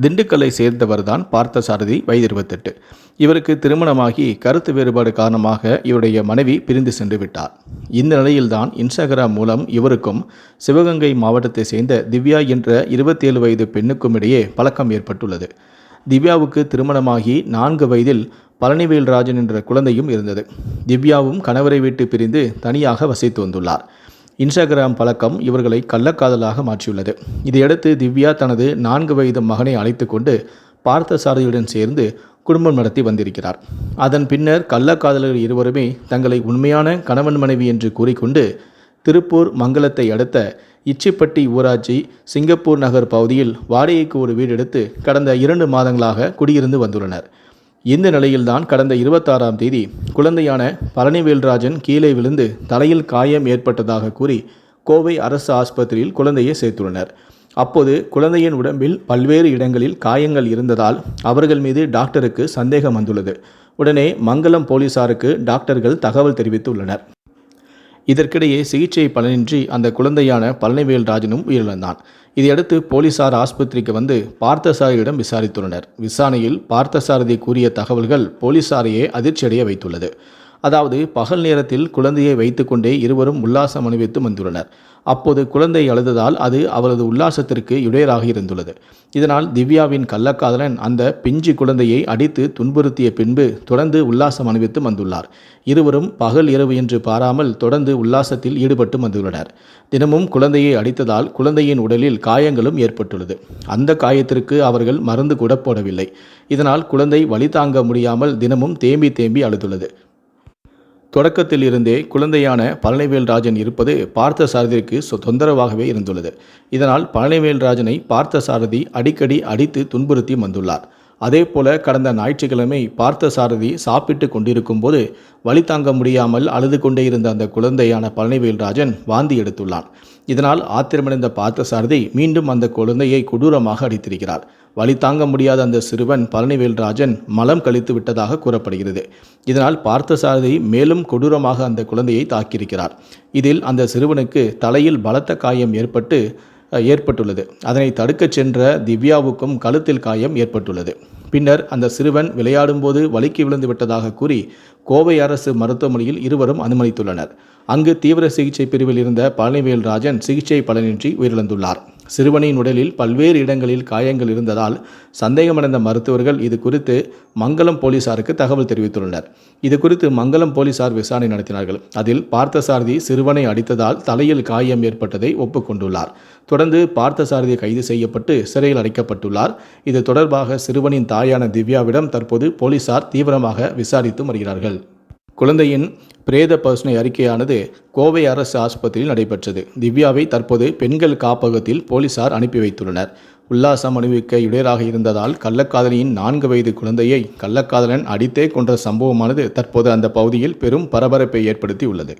திண்டுக்கல்லை சேர்ந்தவர்தான் பார்த்தசாரதி வயது இருபத்தெட்டு. இவருக்கு திருமணமாகி கருத்து வேறுபாடு காரணமாக இவருடைய மனைவி பிரிந்து சென்று விட்டார். இந்த நிலையில்தான் இன்ஸ்டாகிராம் மூலம் இவருக்கும் சிவகங்கை மாவட்டத்தை சேர்ந்த திவ்யா என்ற இருபத்தேழு வயது பெண்ணுக்கும் இடையே பழக்கம் ஏற்பட்டுள்ளது. திவ்யாவுக்கு திருமணமாகி நான்கு வயதில் பழனிவேல்ராஜன் என்ற குழந்தையும் இருந்தது. திவ்யாவும் கணவரை விட்டு பிரிந்து தனியாக வசித்து வந்துள்ளார். இன்ஸ்டாகிராம் பழக்கம் இவர்களை கள்ளக்காதலாக மாற்றியுள்ளது. இதையடுத்து திவ்யா தனது நான்கு வயது மகனை அழைத்து கொண்டு பார்த்தசாரதியுடன் சேர்ந்து குடும்பம் நடத்தி வந்திருக்கிறார். அதன் பின்னர் கள்ளக்காதலர்கள் இருவருமே தங்களை உண்மையான கணவன் மனைவி என்று கூறிக்கொண்டு திருப்பூர் மங்கலத்தை அடுத்த இச்சிப்பட்டி ஊராட்சி சிங்கப்பூர் நகர் பகுதியில் வாடகைக்கு ஒரு வீடு எடுத்து கடந்த இரண்டு மாதங்களாக குடியிருந்து வந்துள்ளனர். இந்த நிலையில்தான் கடந்த இருபத்தாறாம் தேதி குழந்தையான பழனிவேல்ராஜன் கீழே விழுந்து தலையில் காயம் ஏற்பட்டதாக கூறி கோவை அரசு ஆஸ்பத்திரியில் குழந்தையை சேர்த்துள்ளனர். அப்போது குழந்தையின் உடம்பில் பல்வேறு இடங்களில் காயங்கள் இருந்ததால் அவர்கள் மீது டாக்டருக்கு சந்தேகம் வந்துள்ளது. உடனே மங்கலம் போலீசாருக்கு டாக்டர்கள் தகவல் தெரிவித்துள்ளனர். இதற்கிடையே சிகிச்சை பலனின்றி அந்த குழந்தையான பழனிவேல் ராஜனும் உயிரிழந்தான். இதையடுத்து போலீசார் ஆஸ்பத்திரிக்கு வந்து பார்த்தசாரதியிடம் விசாரித்துள்ளனர். விசாரணையில் பார்த்தசாரதி கூறிய தகவல்கள் போலீசாரையே அதிர்ச்சியடைய வைத்துள்ளது. அதாவது பகல் நேரத்தில் குழந்தையை வைத்துக்கொண்டே இருவரும் உல்லாசம் அனுபவித்து வந்துள்ளனர் அப்போது குழந்தை அழுததால் அது அவரது உல்லாசத்திற்கு இடையராக இருந்துள்ளது. இதனால் திவ்யாவின் கள்ளக்காதலன் அந்த பிஞ்சு குழந்தையை அடித்து துன்புறுத்திய பின்பு தொடர்ந்து உல்லாசம் அனுபவித்து வந்துள்ளார். இருவரும் பகல் இரவு என்று பாராமல் தொடர்ந்து உல்லாசத்தில் ஈடுபட்டு வந்துள்ளனர். தினமும் குழந்தையை அடித்ததால் குழந்தையின் உடலில் காயங்களும் ஏற்பட்டுள்ளது. அந்த காயத்திற்கு அவர்கள் மருந்து கூட போடவில்லை. இதனால் குழந்தை வழி தாங்க முடியாமல் தினமும் தேம்பி தேம்பி அழுதுள்ளது. தொடக்கத்தில் இருந்தே குழந்தையான பழனிவேல் ராஜன் இருப்பது பார்த்த சாரதிக்கு சொ- தொந்தரவாகவே இருந்துள்ளது. இதனால் பழனிவேல் ராஜனை பார்த்த சாரதி அடிக்கடி அடித்து துன்புறுத்தி வந்துள்ளார். அதே போல கடந்த ஞாயிற்றுக்கிழமை பார்த்த சாரதி சாப்பிட்டு கொண்டிருக்கும் போது வழி தாங்க முடியாமல் அழுது கொண்டே இருந்த அந்த குழந்தையான பழனிவேல் ராஜன் வாந்தி எடுத்துள்ளான். இதனால் ஆத்திரமடைந்த பார்த்த சாரதி மீண்டும் அந்த குழந்தையை கொடூரமாக அடித்திருக்கிறார். வழி தாங்க முடியாத அந்த சிறுவன் பழனிவேல் ராஜன் மலம் கழித்து விட்டதாக கூறப்படுகிறது. இதனால் பார்த்தசாரதி மேலும் கொடூரமாக அந்த குழந்தையை தாக்கியிருக்கிறார். இதில் அந்த சிறுவனுக்கு தலையில் பலத்த காயம் ஏற்பட்டு ஏற்பட்டுள்ளது. அதனை தடுக்கச் சென்ற திவ்யாவுக்கும் கழுத்தில் காயம் ஏற்பட்டுள்ளது. பின்னர் அந்த சிறுவன் விளையாடும்போது வலிக்கு விழுந்து விட்டதாக கூறி கோவை அரசு மருத்துவமனையில் இருவரும் அனுமதித்துள்ளனர். அங்கு தீவிர சிகிச்சை பிரிவில் இருந்த பழனிவேல் ராஜன் சிகிச்சை பலனின்றி உயிரிழந்துள்ளார். சிறுவனின் உடலில் பல்வேறு இடங்களில் காயங்கள் இருந்ததால் சந்தேகமடைந்த மருத்துவர்கள் இது குறித்து மங்கலம் போலீசாருக்கு தகவல் தெரிவித்துள்ளனர். இது குறித்து மங்கலம் போலீசார் விசாரணை நடத்தினார்கள். அதில் பார்த்தசாரதி சிறுவனை அடித்ததால் தலையில் காயம் ஏற்பட்டதை ஒப்புக்கொண்டுள்ளார். தொடர்ந்து பார்த்தசாரதி கைது செய்யப்பட்டு சிறையில் அடைக்கப்பட்டுள்ளார். இது தொடர்பாக சிறுவனின் தாயான திவ்யாவிடம் தற்போது போலீசார் தீவிரமாக விசாரித்து வருகிறார்கள். குழந்தையின் பிரேத பரிசோதனை அறிக்கையானது கோவை அரசு ஆஸ்பத்திரியில் நடைபெற்றது. திவ்யாவை தற்போது பெண்கள் காப்பகத்தில் போலீசார் அனுப்பி வைத்துள்ளனர். உல்லாசம் அணிவிக்க இடையராக இருந்ததால் கள்ளக்காதலியின் நான்கு வயது குழந்தையை கள்ளக்காதலன் அடித்தே கொன்ற சம்பவமானது தற்போது அந்த பகுதியில் பெரும் பரபரப்பை ஏற்படுத்தி உள்ளது